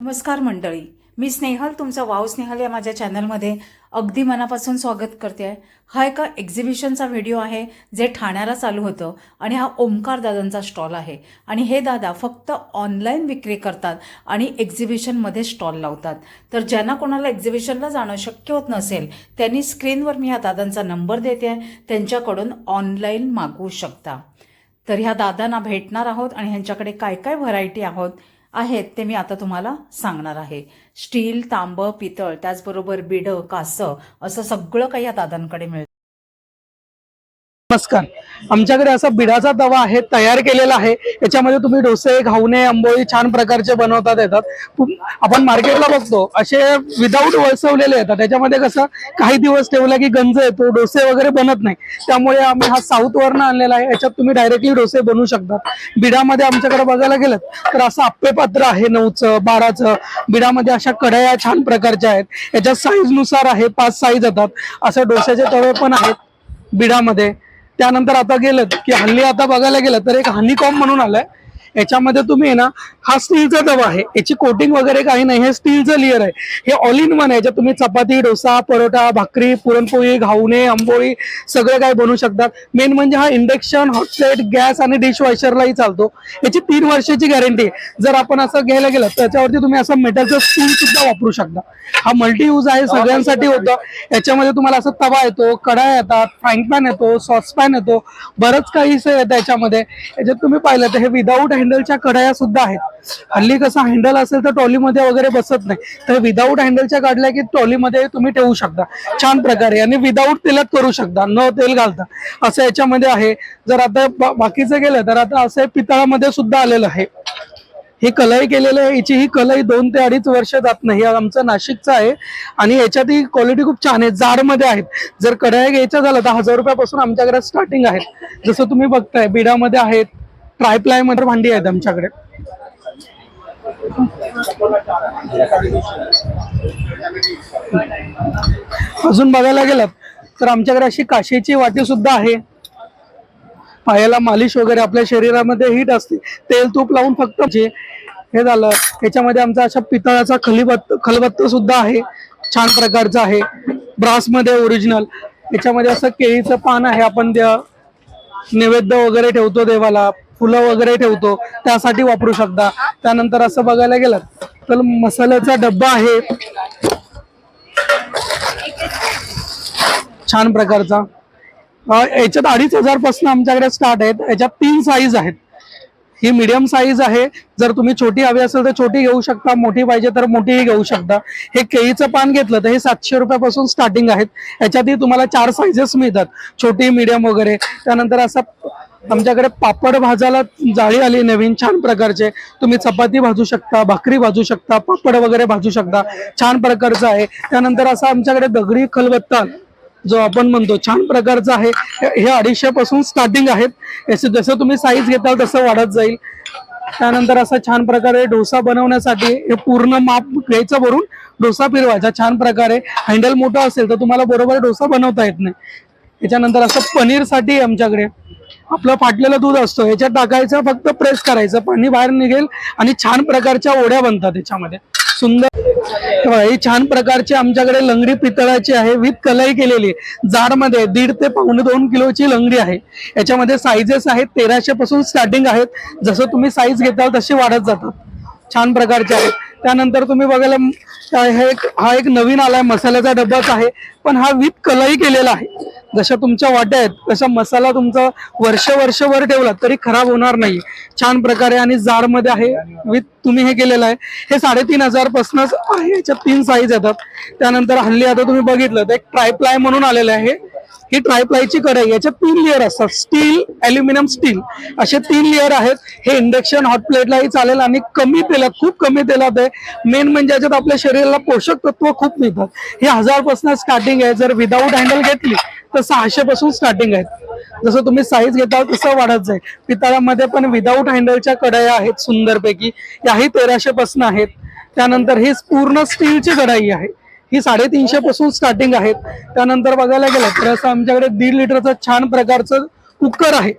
नमस्कार मंडळी. मी स्नेहल तुमचं वाव स्नेहल या माझ्या चॅनलमध्ये अगदी मनापासून स्वागत करते. आहे हा एका एक्झिबिशनचा व्हिडिओ आहे जे ठाण्याला चालू होतं आणि हा ओमकार दादांचा स्टॉल आहे. आणि हे दादा फक्त ऑनलाईन विक्री करतात आणि एक्झिबिशनमध्ये स्टॉल लावतात. तर ज्यांना कोणाला एक्झिबिशनला जाणं शक्य होत नसेल त्यांनी स्क्रीनवर मी ह्या दादांचा नंबर देते. आहे त्यांच्याकडून ऑनलाईन मागवू शकता. तर ह्या दादांना भेटणार आहोत आणि ह्यांच्याकडे काय काय व्हरायटी आहोत आहेत ते मी आता तुम्हाला सांगणार आहे. स्टील तांबं पितळ त्याचबरोबर बिडं कासं असं सगळं काही या दादांकडे मिळतं. नमस्कार. आमच्याकडे असा बिडाचा तवा आहे तयार केलेला आहे. याच्यामध्ये तुम्ही डोसे घावणे आंबोळी छान प्रकारचे बनवतात येतात. आपण मार्केटला बघतो असे विदाऊट वळसवलेले येतात. त्याच्यामध्ये कसं काही दिवस ठेवला की गंज येतो डोसे वगैरे बनत नाही. त्यामुळे आम्ही हा साऊथ वरनं आणलेला आहे. याच्यात तुम्ही डायरेक्टली डोसे बनवू शकता. बिडामध्ये आमच्याकडे बघायला गेलं तर असं आप्पेपात्र आहे नऊचं बाराचं. बिडामध्ये अशा कढया छान प्रकारच्या आहेत. याच्यात साईजनुसार आहे पाच साईज येतात. असं डोस्याचे तवे पण आहेत बिडामध्ये. त्यानंतर आता गेलं की हल्ली आता बघायला गेलं तर एक हनीकॉम म्हणून आलंय. याच्यामध्ये तुम्ही आहे ना हा स्टीलचा तवा आहे. याची कोटिंग वगैरे काही नाही हे स्टीलचं लेअर आहे. हे ऑल इन वन आहे. याच्यात तुम्ही चपाती डोसा परोटा भाकरी पुरणपोळी घावणे आंबोळी सगळं काही बनवू शकतात. मेन म्हणजे हा इंडक्शन हॉटप्लेट गॅस आणि डिश वॉशरलाही चालतो. याची तीन वर्षाची गॅरंटी आहे. जर आपण असं घ्यायला गेलं तर त्याच्यावरती तुम्ही असं मेटलचं स्टील सुद्धा वापरू शकता. हा मल्टी यूज आहे सगळ्यांसाठी होतं. याच्यामध्ये तुम्हाला असं तवा येतो कढा येतात फ्रँक पॅन येतो सॉसपॅन येतो बरंच काही येतं याच्यामध्ये. याच्यात तुम्ही पाहिलं तर हे विदाऊट हँडलच्या कढया सुद्धा आहेत. हल्ली कसं हँडल असेल तर ट्रॉलीमध्ये वगैरे बसत नाही. तर विदाऊट हँडलच्या काढल्या की ट्रॉलीमध्ये तुम्ही ठेवू शकता. छान प्रकारे. आणि विदाऊट तेलात करू शकता. न तेल घालता. असं याच्यामध्ये आहे. जर आता बाकीचं गेलं तर आता असं पितळामध्ये सुद्धा आलेलं आहे. हे कलाई केलेलं आहे. याची ही कलाई दोन ते अडीच वर्ष जात नाही. आमचं नाशिकचं आहे. आणि याच्यात ही क्वालिटी खूप छान आहे. जाडमध्ये आहेत. जर कढया घ्यायच्या झालं तर हजार रुपयापासून आमच्याकडे स्टार्टिंग आहेत. जसं तुम्ही बघताय बिडामध्ये आहेत. ट्रायप्लायमध्ये भांडी आहेत आमच्याकडे. अजून बघायला गेलात तर आमच्याकडे अशी काशीची वाटी सुद्धा आहे. पायाला मालिश वगैरे आपल्या शरीरामध्ये हीट असते. तेल तूप लावून फक्त जे हे झालं याच्यामध्ये आमचा अशा पितळाचा खलीबत्त खलबत्त सुद्धा आहे. छान प्रकारचा आहे. ब्रासमध्ये ओरिजिनल याच्यामध्ये असं केळीचं पान आहे आपण नैवेद्य वगैरे ठेवतो देवाला फुलं वगैरे ठेवतो त्यासाठी वापरू शकता. त्यानंतर असं बघायला गेलं तर मसाल्याचा डब्बा आहे. छान प्रकारचा. याच्यात अडीच हजारपासून आमच्याकडे स्टार्ट आहेत. याच्यात तीन साईज आहेत. ही मिडियम साईज आहे. जर तुम्ही छोटी हवी असेल तर छोटी घेऊ शकता मोठी पाहिजे तर मोठीही घेऊ शकता. हे केळीचं पान घेतलं तर हे सातशे रुपयापासून स्टार्टिंग आहेत. याच्यातही तुम्हाला चार साईजेस मिळतात. छोटी मिडियम वगैरे. त्यानंतर असं आमच्याकडे पापड भाजायला जाळी आली नवीन छान प्रकारचे. तुम्ही चपाती भाजू शकता भाकरी भाजू शकता पापड वगैरे भाजू शकता. छान प्रकारचं आहे. त्यानंतर असं आमच्याकडे दगडी खलबत्ता. जो आपण म्हणतो छान प्रकारचा आहे. हे अडीचशेपासून अडीचशे पासून स्टार्टिंग आहेत. याचे जसं तुम्ही साईज घेताल तसं वाढत जाईल. त्यानंतर असं छान प्रकारे डोसा बनवण्यासाठी हे पूर्ण माप घ्यायचं भरून डोसा फिरवायचा. छान प्रकारे हँडल मोठं असेल तर तुम्हाला बरोबर डोसा बनवता येत नाही. त्याच्यानंतर असं पनीरसाठी आमच्याकडे आपलं फाटलेलं दूध असतं याच्यात टाकायचं फक्त प्रेस करायचं. पाणी बाहेर निघेल आणि छान प्रकारच्या ओढ्या बनतात त्याच्यामध्ये सुंदर हे बघा, ही छान प्रकारची आमच्याकडे लंगडी पितळाची आहे विथ कलई केलेली. आहे जाडमध्ये दीड ते पावणे दोन किलोची लंगडी आहे. याच्यामध्ये साईजेस आहेत तेराशे पासून स्टार्टिंग आहेत. जसं तुम्ही साईज घेताल तशी वाढत जातात. छान प्रकारचे आहेत. त्यानंतर तुम्ही बघायला हे एक हा एक नवीन आलाय मसाल्याचा डब्बाच आहे. पण हा विथ कलाही केलेला आहे. जशा तुमच्या वाट्या आहेत तसा मसाला तुमचा वर्ष वर्षभर ठेवला तरी खराब होणार नाही. छान प्रकारे आणि जारमध्ये आहे. विथ तुम्ही हे केलेलं आहे. हे साडेतीन हजारपासूनच आहे. याच्यात तीन साईज येतात. त्यानंतर हल्ली आता तुम्ही बघितलं तर एक ट्रायप्लाय म्हणून आलेलं आहे. ही ट्रायप्लायची कढई याच्यात तीन लेअर असतात. स्टील अल्युमिनियम स्टील असे तीन लेअर आहेत. हे इंडक्शन हॉट प्लेटलाही चालेल आणि कमी तेलात खूप कमी तेलात आहे. मेन म्हणजे याच्यात आपल्या शरीराला पोषक तत्व खूप मिळतात. हे हजारपासून स्टार्टिंग आहे. जर विदाऊट हँडल घेतली तर सहाशे पासून स्टार्टिंग आहेत. जसं तुम्ही साईज घेताल तसं वाढत जाईल. पितळामध्ये पण विदाऊट हँडलच्या कढया आहेत सुंदरपैकी. याही तेराशे पासून आहेत. त्यानंतर ही पूर्ण स्टीलची कढाई आहे. ही साडेतीनशे पासून स्टार्टिंग आहेत. त्यानंतर बघायला गेलं तर असं आमच्याकडे दीड लिटरचं छान प्रकारचं कुकर आहे.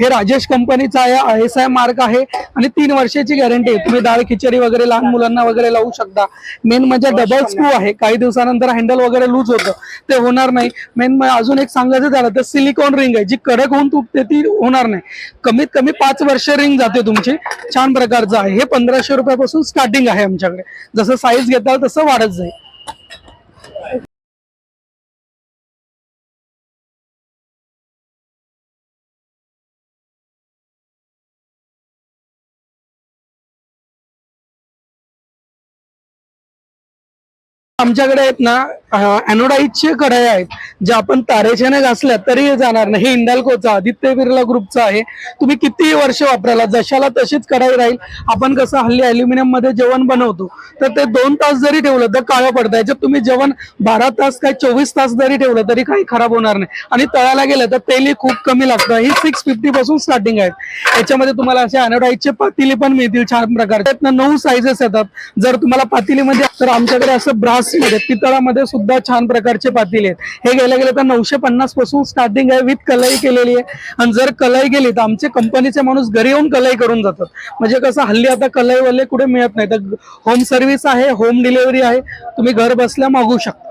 हे राजेश कंपनीचा आहे आय एस आय मार्क आहे आणि तीन वर्षाची गॅरंटी आहे. तुम्ही डाळ खिचडी वगैरे लहान मुलांना वगैरे लावू शकता. मेन म्हणजे डबल स्क्रू आहे. काही दिवसानंतर हँडल वगैरे लूज होतं. ते होणार नाही. मेन अजून एक सांगायचं झालं तर सिलिकॉन रिंग आहे. जी कडक होऊन तुटते ती होणार नाही. कमीत कमी पाच वर्ष रिंग जाते तुमची. छान प्रकारचं आहे. हे पंधराशे रुपयापासून स्टार्टिंग आहे आमच्याकडे. जसं साईज घेताल तसं वाढत जाईल. आमच्याकडे आहेत ना अॅनोडाईजचे कढई आहेत ज्या आपण तारेच्याने घासल्या तरी जाणार नाही. हे इंडाल्कोचा आदित्य बिर्ला ग्रुपचा आहे. तुम्ही कितीही वर्ष वापरायला जशाला तशीच कढाई राहील. आपण कसं हल्ली अल्युमिनियममध्ये जेवण बनवतो तर ते दोन तास जरी ठेवलं तर काळं पडतं याच्यात तुम्ही जेवण बारा तास काय चोवीस तास जरी ठेवलं तरी काही खराब होणार नाही. आणि तळायला गेलं तर तेलही खूप कमी लागतं. ही सिक्स फिफ्टी पासून स्टार्टिंग आहे. याच्यामध्ये तुम्हाला असे अॅनोडाईजचे पातेली पण मिळतील छान प्रकार त्यातनं नऊ साईजेस येतात. जर तुम्हाला पातेलीमध्ये तर आमच्याकडे असं ब्रास मध्ये पितळामध्ये सुद्धा छान प्रकारचे पातील आहेत. हे गेल्या गेले तर नऊशे पन्नासपासून स्टार्टिंग आहे. विथ कलाई केलेली आहे. आणि जर कलाई गेली तर आमचे कंपनीचे माणूस घरी येऊन कलाई करून जातात. म्हणजे कसं हल्ली आता कलाईवाले कुठे मिळत नाही तर होम सर्व्हिस आहे होम डिलिव्हरी आहे. तुम्ही घर बसल्या मागू शकता.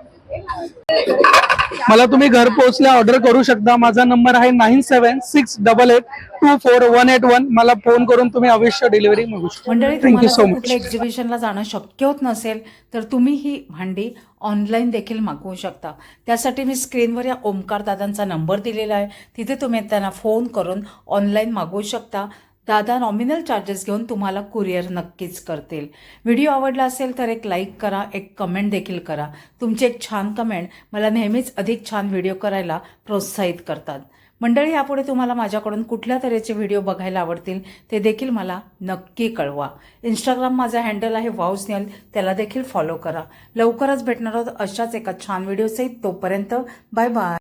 मला तुम्ही घर पोहोचल्या ऑर्डर करू शकता. माझा नंबर आहे nine seven six double eight two four one eight one मला फोन करून तुम्ही अवश्य डिलिव्हरी मागू शकता. मंडळी थँक्यू सो मच एक्झिबिशनला जाणं शक्य होत नसेल तर तुम्ही ही भांडी ऑनलाईन देखील मागवू शकता. त्यासाठी मी स्क्रीनवर या ओमकार दादांचा नंबर दिलेला आहे. तिथे तुम्ही त्यांना फोन करून ऑनलाईन मागवू शकता. दादा नॉमिनल चार्जेस घेऊन तुम्हाला कुरिअर नक्कीच करतील. व्हिडिओ आवडला असेल तर एक लाईक करा एक कमेंट देखील करा. तुमची एक छान कमेंट मला नेहमीच अधिक छान व्हिडिओ करायला प्रोत्साहित करतात. मंडळी यापुढे तुम्हाला माझ्याकडून कुठल्या तऱ्हेचे व्हिडिओ बघायला आवडतील ते देखील मला नक्की कळवा. इंस्टाग्राम माझा हँडल आहे वाऊज नेल त्याला देखील फॉलो करा. लवकरच भेटणार आहोत अशाच एका छान व्हिडिओसहित तोपर्यंत बाय बाय